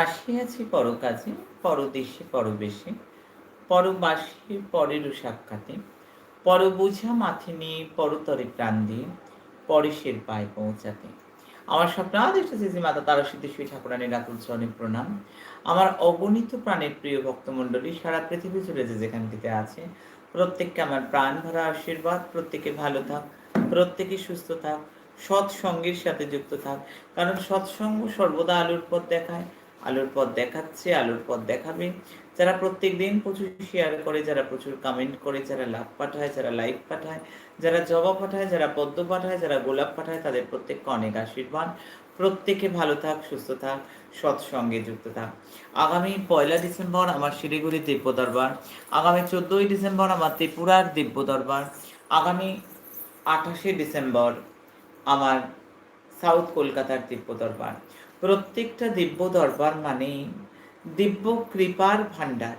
আসিয়াছি পরকাজে, পরদেশে পরবেশে, পরবাসী পরের সাক্ষাতে পর বোঝা মাথে নিয়ে পরতরে প্রাণ দিয়ে পরেশের পায়ে পৌঁছাতে। আমার স্বপ্নাদিষ্ট শ্রী মাতা তারা সিদ্ধেশ্বরী ঠাকুরানীর আকুল চরণে প্রণাম। আমার অগণিত প্রাণের প্রিয় ভক্তমণ্ডলী, সারা পৃথিবী জুড়ে যে যেখানটিতে আছে, প্রত্যেককে আমার প্রাণ ভরা আশীর্বাদ, প্রত্যেকে ভালো থাক, প্রত্যেকে সুস্থ থাক, সৎসঙ্গের সাথে যুক্ত থাক। কারণ সৎসঙ্গ সর্বদা আলোর পথ দেখায় আলোর পথ দেখাচ্ছে, আলোর পথ দেখাবে। যারা প্রত্যেক দিন প্রচুর শেয়ার করে, যারা প্রচুর কমেন্ট করে, যারা লাভ পাঠায়, যারা লাইক পাঠায়, যারা জবা পাঠায়, যারা পদ্ম পাঠায়, যারা গোলাপ পাঠায়, তাদের প্রত্যেককে অনেক আশীর্বাদ। প্রত্যেকে ভালো থাক, সুস্থ থাক, সৎসঙ্গে যুক্ত থাক। আগামী পয়লা ডিসেম্বর আমার শিলিগুড়ি দিব্য দরবার আগামী চোদ্দোই ডিসেম্বর আমার ত্রিপুরার দিব্য দরবার আগামী আঠাশে ডিসেম্বর আমার সাউথ কলকাতার দিব্য দরবার প্রত্যেকটা দিব্য দরবার মানে দিব্য কৃপার ভাণ্ডার।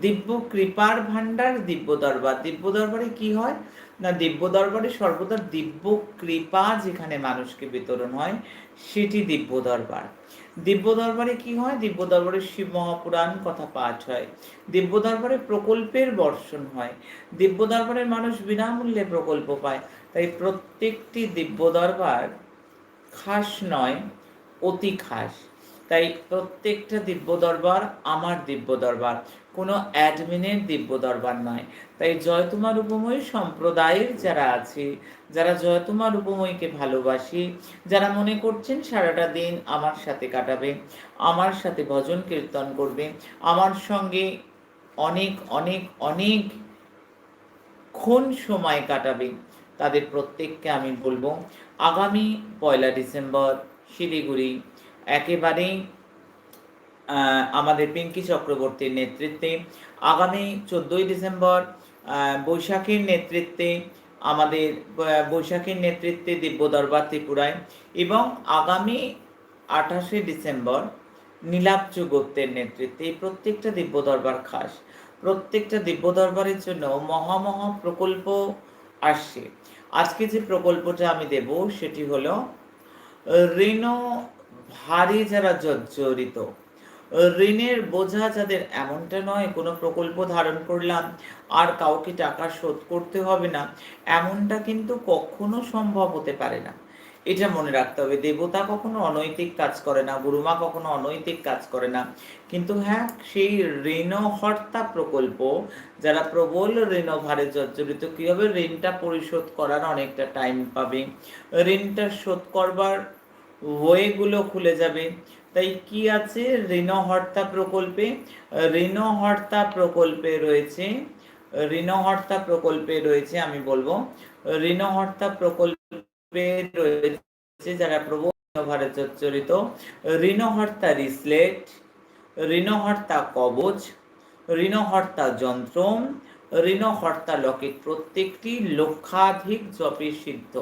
দিব্য কৃপার ভাণ্ডার, দিব্য দরবার। দিব্য দরবারে কি হয়? না, দিব্য দরবারে সর্বদা দিব্য কৃপা যেখানে মানুষকে বিতরণ হয়, সেটি দিব্য দরবার। দিব্য দরবারে কি হয়? দিব্য দরবারে শিব মহাপুরাণ কথা পাঠ হয়। দিব্য দরবারে প্রকল্পের বর্ষণ হয়। দিব্য দরবারের মানুষ বিনামূল্যে প্রকল্প পায়। তাই প্রত্যেকটি দিব্য দরবার খাস নয় অতি খাস। তাই প্রত্যেকটা দিব্য দরবার আমার দিব্য দরবার কোনো অ্যাডমিনের দিব্য দরবার নয়। তাই জয়তুমার উপময় সম্প্রদায়ের যারা আছে, যারা জয়তুমার উপময়কে ভালোবাসি, যারা মনে করছেন সারাটা দিন আমার সাথে কাটাবে, আমার সাথে ভজন কীর্তন করবে, আমার সঙ্গে অনেক অনেক অনেক ক্ষণ সময় কাটাবে, তাদের প্রত্যেককে আমি বলব। আগামী পয়লা ডিসেম্বর শিলিগুড়ি। একেবারেই আমাদের পিঙ্কি চক্রবর্তীর নেতৃত্বে। আগামী চোদ্দোই ডিসেম্বর বৈশাখীর নেতৃত্বে আমাদের বৈশাখীর নেতৃত্বে দিব্য দরবার ত্রিপুরায় এবং আগামী আঠাশে ডিসেম্বর নীলাব্জ গুপ্তের নেতৃত্বে এই প্রত্যেকটা দিব্য দরবার খাস। প্রত্যেকটা দিব্য দরবারের জন্য মহা মহা প্রকল্প আসছে। আজকে যে প্রকল্পটা আমি দেব সেটি হলো ঋণ ভারী যারা জর্জরিত ঋণের বোঝা যাদের এমনটা নয়, কোনো প্রকল্প ধারণ করলাম, আর কাউকে টাকা শোধ করতে হবে না, এমনটা কিন্তু কখনো সম্ভব হতে পারে না। এটা মনে রাখতে হবে। দেবতা কখনো অনৈতিক কাজ করে না, গুরুমা কখনো অনৈতিক কাজ করে না। কিন্তু হ্যাঁ সেই ঋণহর্তা প্রকল্প, যারা প্রবল ঋণভারে জর্জরিত কি হবে ঋণটা পরিশোধ করার অনেকটা টাইম পাবে? ঋণটা শোধ করবার ওয়েগুলো খুলে যাবে। তাই কি আছে? ঋণহর্তা প্রকল্পে ঋণহর্তা প্রকল্পে রয়েছে ঋণহর্তা প্রকল্পে রয়েছে, আমি বলব ঋণহর্তা প্রকল্পে রয়েছে যারা প্রবল ভারে জর্জরিত ঋণহর্তা রিসলেট, ঋণহর্তা কবচ, ঋণহর্তা যন্ত্রম ঋণহর্তা লকেট প্রত্যেকটি, লক্ষাধিক জপে সিদ্ধ,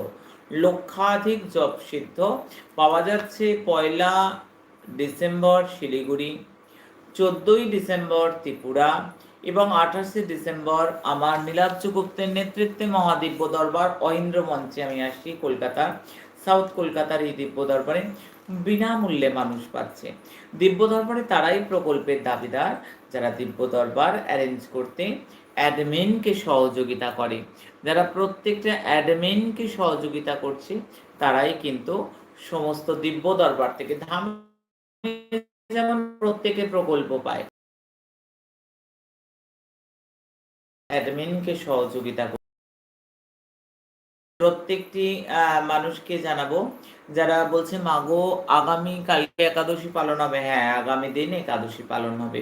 লক্ষাধিক জপ সিদ্ধ। পাওয়া যাচ্ছে পয়লা ডিসেম্বর শিলিগুড়ি, চোদ্দোই ডিসেম্বর ত্রিপুরা এবং আঠাশে ডিসেম্বর আমার নীলাব্জ গুপ্তের নেতৃত্বে মহাদিব্য দরবার, অহিন্দ্র মঞ্চে আমি আসছি কলকাতা, সাউথ কলকাতার এই দিব্য দরবারে। বিনামূল্যে মানুষ পাচ্ছে। দিব্য দরবারে তারাই প্রকল্পের দাবিদার, যারা দিব্য দরবার অ্যারেঞ্জ করতে অ্যাডমিনকে সহযোগিতা করে। যারা প্রত্যেকটা অ্যাডমিনকে সহযোগিতা করছে, তারাই কিন্তু সমস্ত দিব্য দরবার থেকে ধাম যেমন প্রত্যেকে প্রকল্প পায়। অ্যাডমিনকে সহযোগিতা প্রত্যেকটি মানুষকে জানাব, যারা বলছে, মাগো, আগামী কালকে একাদশী পালন হবে। হ্যাঁ আগামী দিন একাদশী পালন হবে।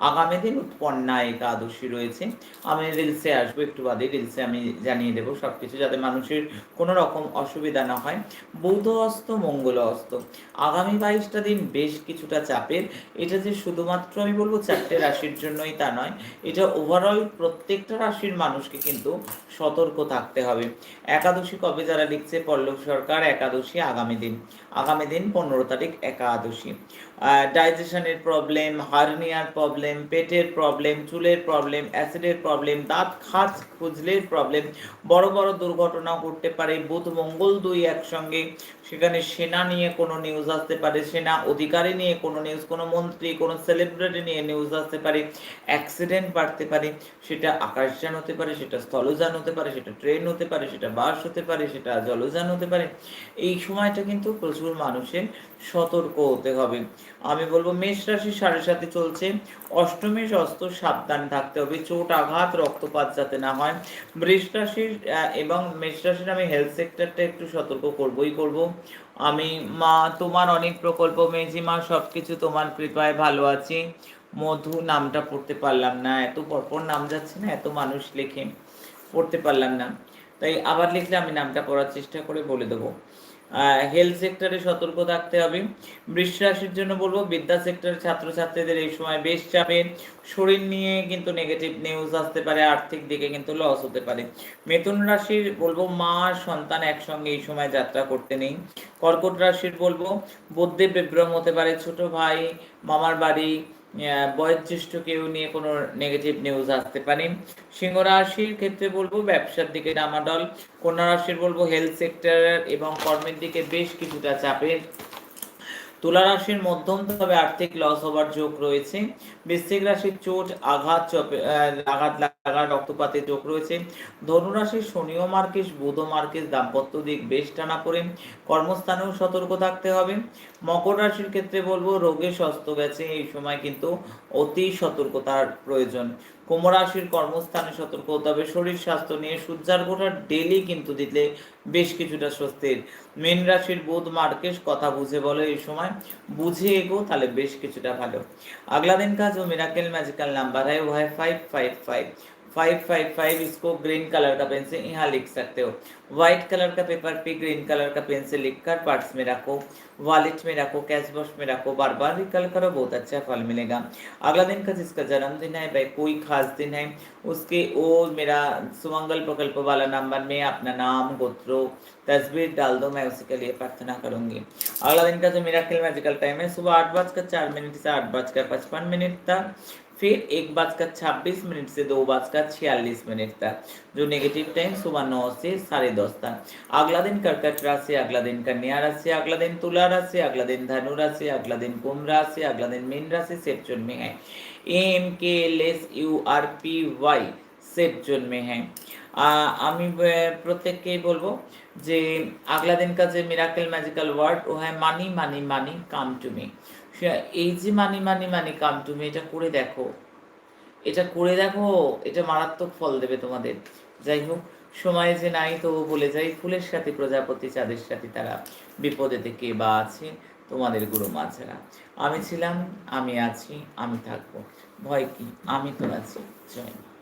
আগামী দিন উৎপন্না একাদশী রয়েছে। আমি রিলসে আসব, একটু বাদে রিলসে আমি জানিয়ে দেবো সবকিছু যাতে মানুষের কোনো রকম অসুবিধা না হয়। বৌদ্ধ অস্ত, মঙ্গল অস্ত। আগামী বাইশটা দিন বেশ কিছুটা চাপের। এটা যে শুধুমাত্র আমি বলব চারটে রাশির জন্যই তা নয়, এটা ওভারঅল প্রত্যেকটা রাশির মানুষকে কিন্তু সতর্ক থাকতে হবে। একাদশী কবে যারা লিখছে? পল্লব সরকার একাদশী আগামী দিন। আগামী দিন পনেরো তারিখ একাদশী। ডাইজেশনের প্রবলেম হার্নিয়ার প্রবলেম পেটের প্রবলেম চুলের প্রবলেম অ্যাসিডের প্রবলেম দাঁত খাস খুজলের প্রবলেম বড় বড় দুর্ঘটনা ঘটতে পারে। বুধ, মঙ্গল দুই একসঙ্গে। সেখানে সেনা নিয়ে কোনো নিউজ আসতে পারে। সেনা অধিকারী নিয়ে কোনো নিউজ কোনো মন্ত্রী, কোনো সেলিব্রিটি নিয়ে নিউজ আসতে পারে। অ্যাক্সিডেন্ট বাড়তে পারে। সেটা আকাশযান হতে পারে, সেটা স্থলযান হতে পারে, সেটা ট্রেন হতে পারে, সেটা বাস হতে পারে, সেটা জলযান হতে পারে। এই সময়টা কিন্তু প্রচুর মানুষের সতর্ক হতে হবে। আমি বলব মেষ রাশির সাড়ে সাথে চলছে। অষ্টমী ষষ্ঠ সাবধান থাকতে হবে, চোট আঘাত, রক্তপাত যাতে না হয়। বৃষ রাশির এবং মেষ রাশির আমি হেলথ সেক্টরটা একটু সতর্ক করবই করব। আমি, মা, তোমার অনেক প্রকল্প মেজি মা, সবকিছু তোমার কৃপায় ভালো আছি। মধু নামটা পড়তে পারলাম না, এত পরপর নাম যাচ্ছে না, এত মানুষ লেখে, পড়তে পারলাম না। তাই আবার লিখলে আমি নামটা পড়ার চেষ্টা করে বলে দেবো। হেলথ সেক্টরে সতর্ক থাকতে হবে। বৃষ রাশির জন্য বলব, বিদ্যা সেক্টরের ছাত্রছাত্রীদের এই সময় বেশ চাপে। শরীর নিয়ে কিন্তু নেগেটিভ নিউজ আসতে পারে, আর্থিক দিকে কিন্তু লস হতে পারে। মিথুন রাশির বলব, মা সন্তান একসঙ্গে এই সময় যাত্রা করতে নেই। কর্কট রাশির বলব, বুদ্ধি বিভ্রম হতে পারে, ছোট ভাই, মামার বাড়ি বয়োজ্যেষ্ঠ কেউ নিয়ে কোনো নেগেটিভ নিউজ আসতে পারে সিংহ রাশির ক্ষেত্রে বলব ব্যবসার দিকে ডামাডল। কন্যা রাশির বলব হেলথ সেক্টর এবং কর্মের দিকে বেশ কিছুটা চাপের। তুলা রাশির মধ্যম তবে আর্থিক লস হবার যোগ রয়েছে। বৃশ্চিক রাশির চোট, আঘাত, চপে আঘাত টাকার রক্তপাতে চোখ রয়েছে। ধনুরাশির শনিও মার্কেশ বুধ মার্কেশ দাম্পত্য দিক বেশ টানা পড়ে কর্মস্থানেও সতর্ক থাকতে হবে। মকর রাশির ক্ষেত্রে বলব, রোগে স্বস্থ গেছে। এই সময় কিন্তু অতি সতর্কতার প্রয়োজন। কুম্ভরাশির কর্মস্থানে সতর্ক হতে হবে। শরীর স্বাস্থ্য নিয়ে সূর্যার গোটা ডেলি কিন্তু দিতে বেশ কিছুটা স্বস্তির। মেন রাশির বোধ, মার্কেশ কথা বুঝে বলে এই সময়। বুঝে এগো, তাহলে বেশ কিছুটা ভালো। আগলা দিন কাজ ও মিরাকেল ম্যাজিক্যাল নাম্বার হয় Y five five five five five five इसको ग्रीन कलर का पेन से यहाँ लिख सकते हो। व्हाइट कलर का पेपर पे ग्रीन कलर का पेन से लिख कर पर्स में रखो वॉलेट में रखो कैश बॉक्स में रखो बार बार रिकल करो, बहुत अच्छा फल मिलेगा। अगला दिन का जिसका जन्मदिन है, भाई, कोई खास दिन है, उसके वो मेरा सुमंगल प्रकल्प वाला नंबर में अपना नाम, गोत्रो, तस्वीर डाल दो, मैं उसी के लिए प्रार्थना करूँगी। अगला दिन का जो मेरा खेल मैजिकल टाइम है, सुबह आठ बजकर चार मिनट से आठ बजकर पचपन मिनट तक। फिर एक बजकर छब्बीस मिनट से दो बजकर छियालीस मिनट तक जो नेगेटिव टाइम सुबह नौ से साढ़े दस तक अगला दिन कर्कट राशि अगला दिन कन्या राशि अगला दिन तुला राशि अगला दिन धनु राशि अगला दिन कुंभ राशि अगला दिन मीन राशि सेफ जोन में है M K L S U R P Y safe zone মে হ্যাঁ আহ, আমি আহ, প্রত্যেককেই বলবো যে আগলা দিন কা যে মিরাকেল ম্যাজিক্যাল ওয়ার্ড ও হ্যাঁ মানি মানি মানি কাম টু মি এই যে মানি মানি মানি কাম টু মি এটা করে দেখো। এটা করে দেখো, এটা মারাত্মক ফল দেবে তোমাদের। যাই হোক, সময় যে নাই তো বলে যাই, ফুলের সাথে প্রজাপতি, চাঁদের সাথে তারা বিপদে থেকে বা আছে, তোমাদের গুরু মা ছাড়া আমি ছিলাম, আমি আছি, আমি থাকব। ভয় কি? আমি তো আছি, জয়।